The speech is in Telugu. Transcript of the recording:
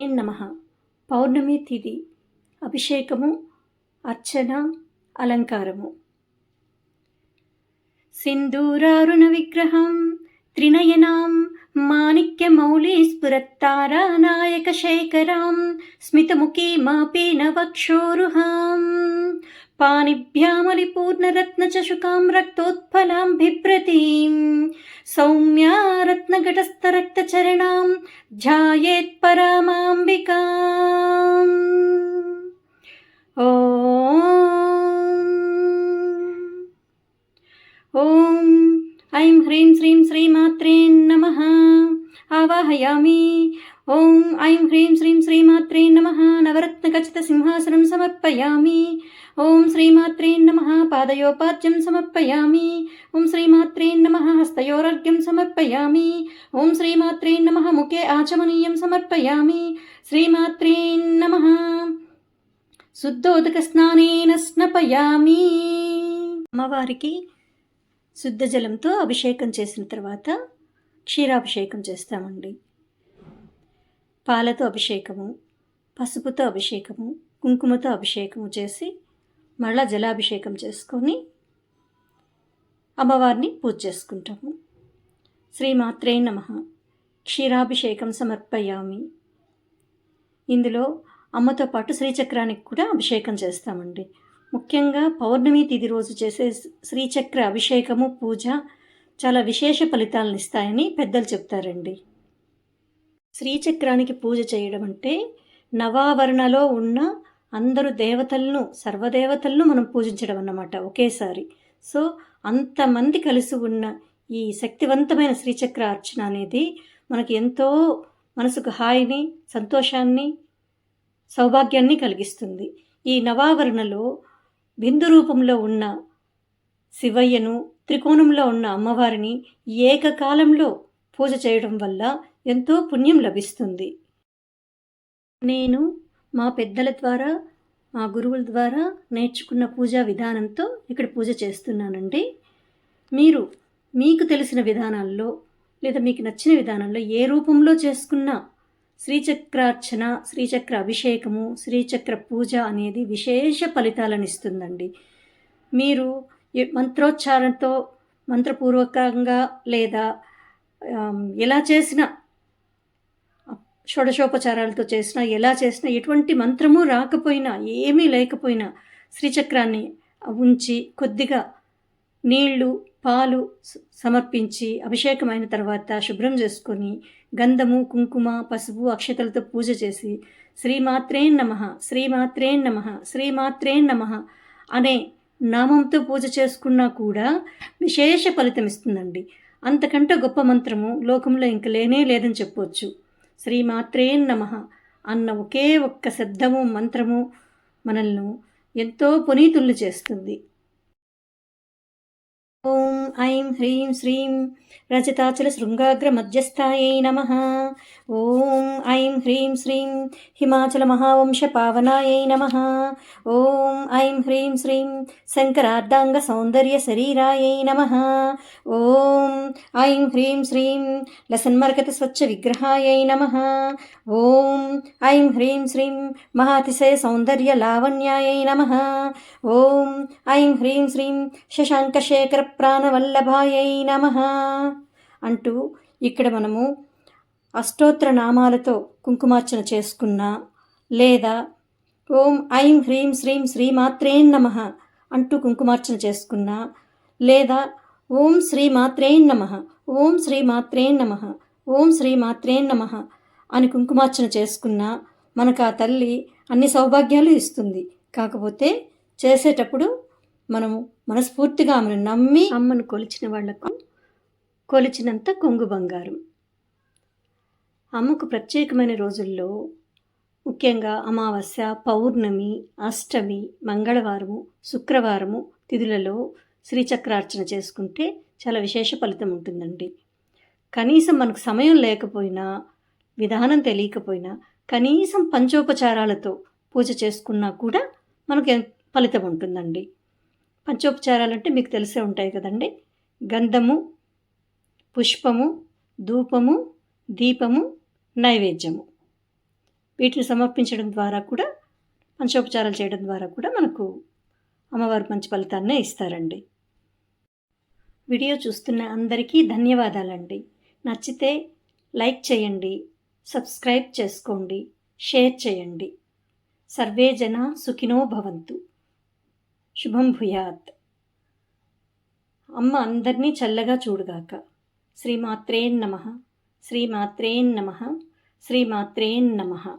ఇన్ పౌర్ణమి తిథి అభిషేకము అర్చన అలంకారము. సింధూరారుణ విగ్రహం త్రినయనాం మాణిక్యమౌళీస్ఫురత్తారానాయకశేఖరాం స్మితముఖీ మాపీ వక్షోరుహాం. पाणिभ्यामलिपूर्णरत्नचषुकां रक्तोत्फलां बिभ्रतीं सौम्या रत्नघटस्थरक्तचरणां ध्यायेत्परामाम्बिकाम् ఓం ఐం హ్రీం శ్రీం శ్రీమాత్రే నమ. నవరత్న ఖచ్చిత సింహాసనం సమర్పయామి. ఓం శ్రీమాత్రే నమ. పాదయోపాద్యం సమర్పయామి. ఓం శ్రీమాత్రే నమ. హస్తయోరగ్యం సమర్పయామి. ఓం శ్రీమాత్రే నమ. ముఖే ఆచమనీయం సమర్పయామి. శ్రీమాత్రే నమ. శుద్ధోదక స్నానేన స్నపయామి. అమ్మవారికి శుద్ధ జలంతో అభిషేకం చేసిన తర్వాత క్షీరాభిషేకం చేస్తామండి. పాలతో అభిషేకము పసుపుతో అభిషేకము కుంకుమతో అభిషేకము చేసి మళ్ళా జలాభిషేకం చేసుకొని అమ్మవారిని పూజ చేసుకుంటాము. శ్రీమాత్రే నమ. క్షీరాభిషేకం సమర్పయామి. ఇందులో అమ్మతో పాటు శ్రీచక్రానికి కూడా అభిషేకం చేస్తామండి. ముఖ్యంగా పౌర్ణమి తిథి రోజు చేసే శ్రీచక్ర అభిషేకము పూజ చాలా విశేష ఫలితాలను ఇస్తాయని పెద్దలు చెప్తారండి. శ్రీచక్రానికి పూజ చేయడం అంటే నవావరణలో ఉన్న అందరు దేవతలను సర్వదేవతలను మనం పూజించడం అన్నమాట ఒకేసారి. సో అంతమంది కలిసి ఉన్న ఈ శక్తివంతమైన శ్రీచక్ర అర్చన అనేది మనకి ఎంతో మనసుకు హాయిని సంతోషాన్ని సౌభాగ్యాన్ని కలిగిస్తుంది. ఈ నవావరణలో బిందు రూపంలో ఉన్న శివయ్యను త్రికోణంలో ఉన్న అమ్మవారిని ఏకకాలంలో పూజ చేయడం వల్ల ఎంతో పుణ్యం లభిస్తుంది. నేను మా పెద్దల ద్వారా మా గురువుల ద్వారా నేర్చుకున్న పూజా విధానంతో ఇక్కడ పూజ చేస్తున్నానండి. మీరు మీకు తెలిసిన విధానాల్లో లేదా మీకు నచ్చిన విధానంలో ఏ రూపంలో చేసుకున్నా శ్రీచక్రార్చన శ్రీచక్ర అభిషేకము శ్రీచక్ర పూజ అనేది విశేష ఫలితాలను ఇస్తుందండి. మీరు మంత్రోచ్చారణతో మంత్రపూర్వకంగా లేదా ఎలా చేసిన షోడశోపచారాలతో చేసినా ఎలా చేసినా ఎటువంటి మంత్రము రాకపోయినా ఏమీ లేకపోయినా శ్రీచక్రాన్ని ఉంచి కొద్దిగా నీళ్ళు పాలు సమర్పించి అభిషేకమైన తర్వాత శుభ్రం చేసుకొని గంధము కుంకుమ పసుపు అక్షతలతో పూజ చేసి శ్రీమాత్రే నమ శ్రీమాత్రే నమ శ్రీమాత్రే నమ అనే నామంతో పూజ చేసుకున్నా కూడా విశేష ఫలితం ఇస్తుందండి. అంతకంటే గొప్ప మంత్రము లోకంలో ఇంక లేనే లేదని చెప్పవచ్చు శ్రీమాత్రే నమ అన్న ఒకే ఒక్క శబ్దము మంత్రము మనల్ని ఎంతో పునీతులు చేస్తుంది. ఓం ఐం హ్రీం శ్రీం రచితాచల శృంగాగ్ర మధ్యస్థాయై నమ. ఓం ఐం హ్రీం శ్రీం హిమాచల మహావంశ పావనాయై నమ. ఓం ఐం హ్రీం శ్రీం శంకరార్ధాంగ సౌందర్య శరీరాయై నమ. ఓం ఐం హ్రీం శ్రీం లసన్మర్గత స్వచ్ఛ విగ్రహాయై నమ. ఓం ఐం హ్రీం శ్రీం మహాతిశయ సౌందర్య లావణ్యాయై నమ. ఓం ఐం హ్రీం శ్రీం శశాంకశేఖర ప్రాణవల్లభాయై నమ అంటూ ఇక్కడ మనము అష్టోత్తర నామాలతో కుంకుమార్చన చేసుకున్నా లేదా ఓం ఐం హ్రీం శ్రీం శ్రీమాత్రే నమ అంటూ కుంకుమార్చన చేసుకున్నా లేదా ఓం శ్రీమాత్రే నమ ఓం శ్రీమాత్రే నమ ఓం శ్రీమాత్రే నమ అని కుంకుమార్చన చేసుకున్నా మనకు ఆ తల్లి అన్ని సౌభాగ్యాలు ఇస్తుంది. కాకపోతే చేసేటప్పుడు మనము మనస్ఫూర్తిగా ఆమెను నమ్మి అమ్మను కొలిచిన వాళ్ళకు కొలిచినంత కొంగు బంగారం. అమ్మకు ప్రత్యేకమైన రోజుల్లో ముఖ్యంగా అమావాస్య పౌర్ణమి అష్టమి మంగళవారము శుక్రవారము తిథులలో శ్రీచక్రార్చన చేసుకుంటే చాలా విశేష ఫలితం ఉంటుందండి. కనీసం మనకు సమయం లేకపోయినా విధానం తెలియకపోయినా కనీసం పంచోపచారాలతో పూజ చేసుకున్నా కూడా మనకు ఫలితం ఉంటుందండి. పంచోపచారాలంటే మీకు తెలిసే ఉంటాయి కదండి. గంధము పుష్పము ధూపము దీపము నైవేద్యము. వీటిని సమర్పించడం ద్వారా కూడా పంచోపచారాలు చేయడం ద్వారా కూడా మనకు అమ్మవారు మంచి ఫలితాన్నే ఇస్తారండి. వీడియో చూస్తున్న అందరికీ ధన్యవాదాలండి. నచ్చితే లైక్ చేయండి సబ్స్క్రైబ్ చేసుకోండి షేర్ చేయండి. సర్వే జన సుఖినో భవంతు. శుభం భూయాత్. అమ్మ అందరినీ చల్లగా చూడుగాక. శ్రీమాత్రేన్ నమ. శ్రీమాత్రేన్ నమ. శ్రీమాత్రేన్ నమ.